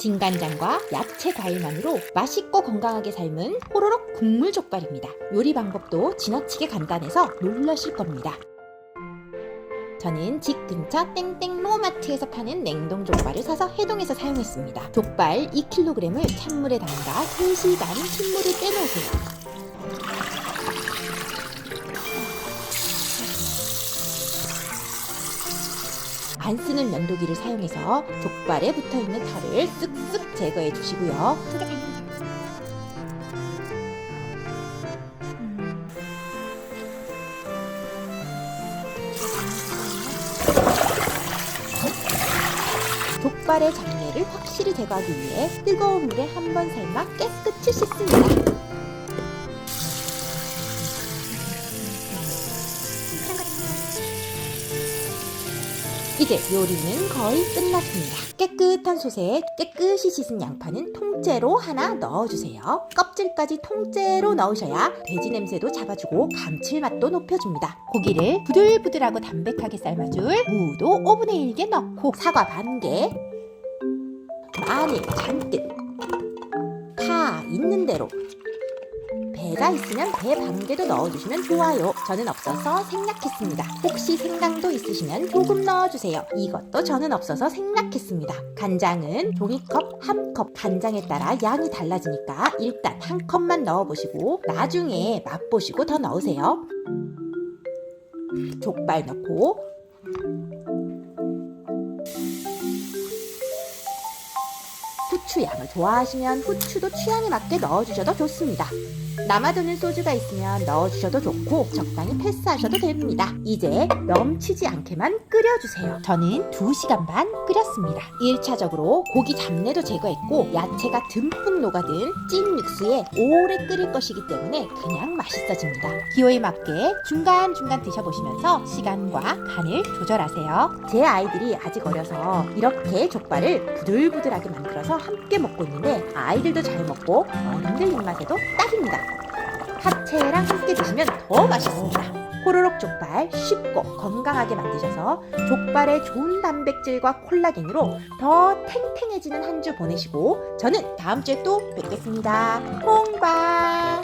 진간장과 야채 과일만으로 맛있고 건강하게 삶은 호로록 국물 족발입니다. 요리 방법도 지나치게 간단해서 놀라실 겁니다. 저는 집 근처 땡땡 로마트에서 파는 냉동 족발을 사서 해동해서 사용했습니다. 족발 2kg을 찬물에 담가 3시간 핏물을 빼놓으세요. 안 쓰는 면도기를 사용해서 족발에 붙어있는 털을 쓱쓱 제거해 주시고요. 족발의 잡내를 확실히 제거하기 위해 뜨거운 물에 한 번 삶아 깨끗이 씻습니다. 이제 요리는 거의 끝났습니다. 깨끗한 솥에 깨끗이 씻은 양파는 통째로 하나 넣어주세요. 껍질까지 통째로 넣으셔야 돼지 냄새도 잡아주고 감칠맛도 높여줍니다. 고기를 부들부들하고 담백하게 삶아줄 무도 5분의 1개 넣고 사과 반 개, 마늘 잔뜩, 파 있는 대로 배가 있으면 배 반 개도 넣어주시면 좋아요. 저는 없어서 생략했습니다. 혹시 생강도 있으시면 조금 넣어주세요. 이것도 저는 없어서 생략했습니다. 간장은 종이컵 한 컵. 간장에 따라 양이 달라지니까 일단 한 컵만 넣어보시고 나중에 맛보시고 더 넣으세요. 족발 넣고 후추 양을 좋아하시면 후추도 취향에 맞게 넣어주셔도 좋습니다. 남아도는 소주가 있으면 넣어주셔도 좋고 적당히 패스하셔도 됩니다. 이제 넘치지 않게만 끓여주세요. 저는 2시간 반 끓였습니다. 1차적으로 고기 잡내도 제거했고 야채가 듬뿍 녹아든 찐 육수에 오래 끓일 것이기 때문에 그냥 맛있어집니다. 기호에 맞게 중간중간 드셔보시면서 시간과 간을 조절하세요. 제 아이들이 아직 어려서 이렇게 족발을 부들부들하게 만들어서 함께 먹고 있는데 아이들도 잘 먹고 어른들 입맛에도 딱입니다. 합체랑 함께 드시면 더 맛있습니다. 호로록 족발 쉽고 건강하게 만드셔서 족발의 좋은 단백질과 콜라겐으로 더 탱탱해지는 한 주 보내시고 저는 다음 주에 또 뵙겠습니다. 홍바